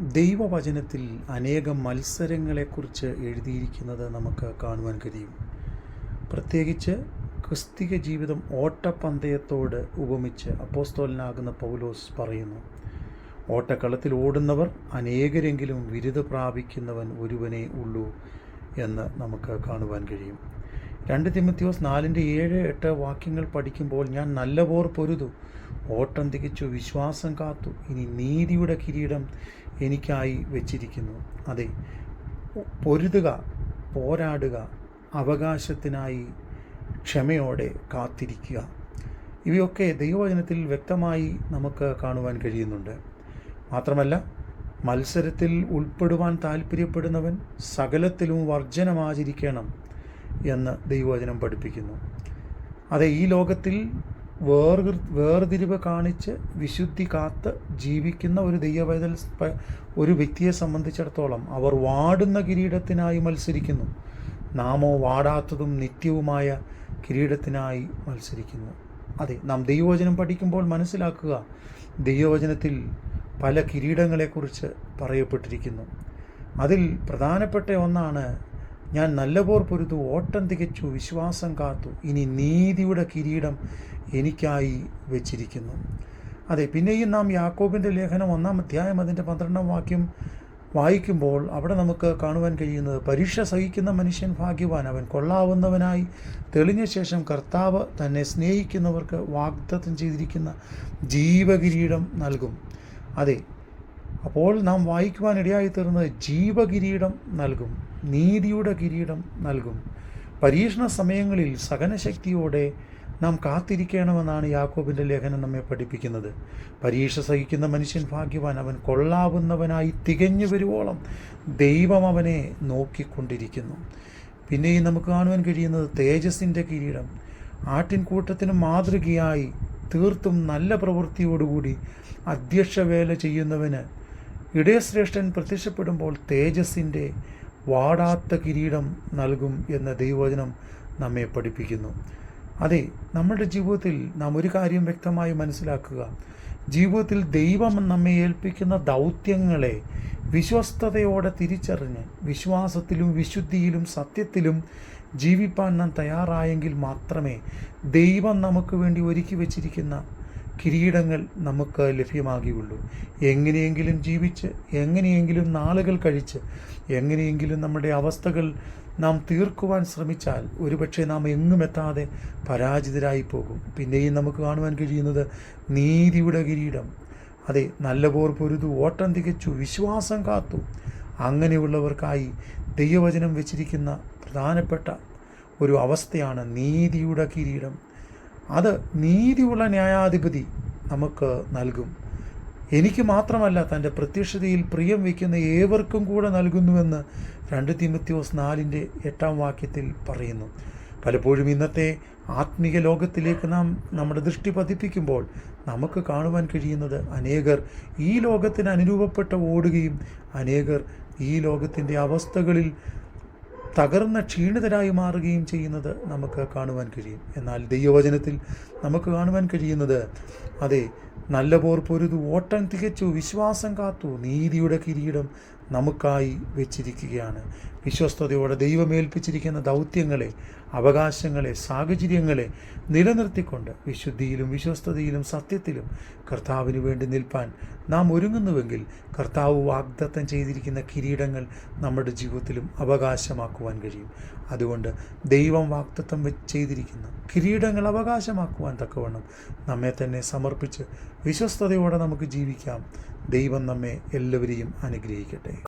ദൈവവചനത്തിൽ അനേകം മത്സരങ്ങളെക്കുറിച്ച് എഴുതിയിരിക്കുന്നത് നമുക്ക് കാണുവാൻ കഴിയും. പ്രത്യേകിച്ച് ക്രിസ്തിക ജീവിതം ഓട്ടപ്പന്തയത്തോട് ഉപമിച്ച് അപ്പോസ്തോലനാകുന്ന പൗലോസ് പറയുന്നു ഓട്ടക്കളത്തിൽ ഓടുന്നവർ അനേകരെങ്കിലും വിരുദ് പ്രാപിക്കുന്നവൻ ഒരുവനേ ഉള്ളൂ എന്ന് നമുക്ക് കാണുവാൻ കഴിയും. രണ്ട് തിമത്യോസ് നാലിന്റെ ഏഴ് എട്ട് വാക്യങ്ങൾ പഠിക്കുമ്പോൾ ഞാൻ നല്ല പോർ പൊരുതു ഓട്ടം തികച്ചു വിശ്വാസം കാത്തു. ഇനി നീതിയുടെ കിരീടം എനിക്കായി വച്ചിരിക്കുന്നു. അതെ പൊരുതുക പോരാടുക അവകാശത്തിനായി ക്ഷമയോടെ കാത്തിരിക്കുക. ഇവയൊക്കെ ദൈവവചനത്തിൽ വ്യക്തമായി നമുക്ക് കാണുവാൻ കഴിയുന്നുണ്ട്. മാത്രമല്ല മത്സരത്തിൽ ഉൾപ്പെടുവാൻ താല്പര്യപ്പെടുന്നവൻ സകലത്തിലും വർജനമാചരിക്കണം എന്ന് ദൈവവചനം പഠിപ്പിക്കുന്നു. അതെ ഈ ലോകത്തിൽ വേർ വേർതിരിവ് കാണിച്ച് വിശുദ്ധി കാത്ത് ജീവിക്കുന്ന ഒരു ദൈവവേദൽ ഒരു വ്യക്തിയെ സംബന്ധിച്ചിടത്തോളം അവർ വാടുന്ന കിരീടത്തിനായി മത്സരിക്കുന്നു. നാമോ വാടാത്തതും നിത്യവുമായ കിരീടത്തിനായി മത്സരിക്കുന്നു. അതെ നാം ദൈവവചനം പഠിക്കുമ്പോൾ മനസ്സിലാക്കുക ദൈവവചനത്തിൽ പല കിരീടങ്ങളെക്കുറിച്ച് പറയപ്പെട്ടിരിക്കുന്നു. അതിൽ പ്രധാനപ്പെട്ട ഒന്നാണ് ഞാൻ നല്ല പോർ പൊരുതു ഓട്ടം തികച്ചു വിശ്വാസം കാത്തു. ഇനി നീതിയുടെ കിരീടം എനിക്കായി വെച്ചിരിക്കുന്നു. അതെ പിന്നെയും നാം യാക്കോബിന്റെ ലേഖനം ഒന്നാം അധ്യായം അതിന്റെ പന്ത്രണ്ടാം വാക്യം വായിക്കുമ്പോൾ അവിടെ നമുക്ക് കാണുവാൻ കഴിയുന്നത് പരീക്ഷ സഹിക്കുന്ന മനുഷ്യൻ ഭാഗ്യവാൻ അവൻ കൊള്ളാവുന്നവനായി. തെളിഞ്ഞ ശേഷം കർത്താവ് തന്നെ സ്നേഹിക്കുന്നവർക്ക് വാഗ്ദത്തം ചെയ്തിരിക്കുന്ന ജീവകിരീടം നൽകും. അതെ അപ്പോൾ നാം വായിക്കുവാൻ ഇടയായി തീർന്നത് ജീവകിരീടം നൽകും നീതിയുടെ കിരീടം നൽകും. പരീക്ഷണ സമയങ്ങളിൽ സഹനശക്തിയോടെ നാം കാത്തിരിക്കണമെന്നാണ് യാക്കോബിന്റെ ലേഖനം നമ്മെ പഠിപ്പിക്കുന്നത്. പരീക്ഷ സഹിക്കുന്ന മനുഷ്യൻ ഭാഗ്യവാൻ അവൻ കൊള്ളാവുന്നവനായി തികഞ്ഞു വരുവോളം ദൈവം അവനെ നോക്കിക്കൊണ്ടിരിക്കുന്നു. പിന്നെയും നമുക്ക് കാണുവാൻ കഴിയുന്നത് തേജസ്സിന്റെ കിരീടം. ആട്ടിൻകൂട്ടത്തിന് മാതൃകയായി തീർത്തും നല്ല പ്രവൃത്തിയോടുകൂടി അധ്യക്ഷവേല ചെയ്യുന്നവന് ഇടയശ്രേഷ്ഠൻ പ്രത്യക്ഷപ്പെടുമ്പോൾ തേജസ്സിന്റെ വാടാത്ത കിരീടം നൽകും എന്ന ദൈവവചനം നമ്മെ പഠിപ്പിക്കുന്നു. അതെ നമ്മുടെ ജീവിതത്തിൽ നാം ഒരു കാര്യം വ്യക്തമായി മനസ്സിലാക്കുക. ജീവിതത്തിൽ ദൈവം നമ്മെ ഏൽപ്പിക്കുന്ന ദൗത്യങ്ങളെ വിശ്വസ്തയോടെ തിരിച്ചറിഞ്ഞ് വിശ്വാസത്തിലും വിശുദ്ധിയിലും സത്യത്തിലും ജീവിപ്പാൻ നാം തയ്യാറായെങ്കിൽ മാത്രമേ ദൈവം നമുക്ക് വേണ്ടി ഒരുക്കി വച്ചിരിക്കുന്ന കിരീടങ്ങൾ നമുക്ക് ലഭ്യമാകുകയുള്ളൂ എങ്ങനെയെങ്കിലും ജീവിച്ച് എങ്ങനെയെങ്കിലും നാളുകൾ കഴിച്ച് എങ്ങനെയെങ്കിലും നമ്മുടെ അവസ്ഥകൾ നാം തീർക്കുവാൻ ശ്രമിച്ചാൽ ഒരുപക്ഷെ നാം എങ്ങും എത്താതെ പരാജിതരായി പോകും. പിന്നെയും നമുക്ക് കാണുവാൻ കഴിയുന്നത് നീതിയുടെ കിരീടം. അതെ നല്ല പോർ പൊരുതു ഓട്ടം തികച്ചു വിശ്വാസം കാത്തു. അങ്ങനെയുള്ളവർക്കായി ദൈവവചനം വെച്ചിരിക്കുന്ന പ്രധാനപ്പെട്ട ഒരു അവസ്ഥയാണ് നീതിയുടെ കിരീടം. അത് നീതിയുള്ള ന്യായാധിപതി നമുക്ക് നൽകും. എനിക്ക് മാത്രമല്ല തന്റെ പ്രത്യക്ഷതയിൽ പ്രിയം വയ്ക്കുന്ന ഏവർക്കും കൂടെ നൽകുന്നുവെന്ന് രണ്ട് തിമത്യോസ് നാലിന്റെ എട്ടാം വാക്യത്തിൽ പറയുന്നു. പലപ്പോഴും ഇന്നത്തെ ആത്മീയ ലോകത്തിലേക്ക് നാം നമ്മുടെ ദൃഷ്ടി പതിപ്പിക്കുമ്പോൾ നമുക്ക് കാണുവാൻ കഴിയുന്നത് അനേകർ ഈ ലോകത്തിന് അനുരൂപപ്പെട്ട് ഓടുകയും അനേകർ ഈ ലോകത്തിന്റെ അവസ്ഥകളിൽ തകർന്ന ക്ഷീണിതരായി മാറുകയും ചെയ്യുന്നത് നമുക്ക് കാണുവാൻ കഴിയും. എന്നാൽ ദൈവവചനത്തിൽ നമുക്ക് കാണുവാൻ കഴിയുന്നത് അതെ നല്ല പോർ പൊരുതു ഓട്ടം തികച്ചു വിശ്വാസം കാത്തു നീതിയുടെ കിരീടം നമുക്കായി വെച്ചിരിക്കുകയാണ്. വിശ്വസ്തയോടെ ദൈവമേൽപ്പിച്ചിരിക്കുന്ന ദൗത്യങ്ങളെ അവകാശങ്ങളെ സാഹചര്യങ്ങളെ നിലനിർത്തിക്കൊണ്ട് വിശുദ്ധിയിലും വിശ്വസ്തതയിലും സത്യത്തിലും കർത്താവിന് വേണ്ടി നിൽപ്പാൻ നാം ഒരുങ്ങുന്നുവെങ്കിൽ കർത്താവ് വാഗ്ദത്തം ചെയ്തിരിക്കുന്ന കിരീടങ്ങൾ നമ്മുടെ ജീവിതത്തിലും അവകാശമാക്കുവാൻ കഴിയും. അതുകൊണ്ട് ദൈവം വാക്തത്വം ചെയ്തിരിക്കുന്ന. കിരീടങ്ങൾ അവകാശമാക്കുവാൻ തക്കവണ്ണം നമ്മെ തന്നെ സമർപ്പിച്ച് വിശ്വസ്തയോടെ നമുക്ക് ജീവിക്കാം. ദൈവം നമ്മെ എല്ലാവരെയും അനുഗ്രഹിക്കട്ടെ.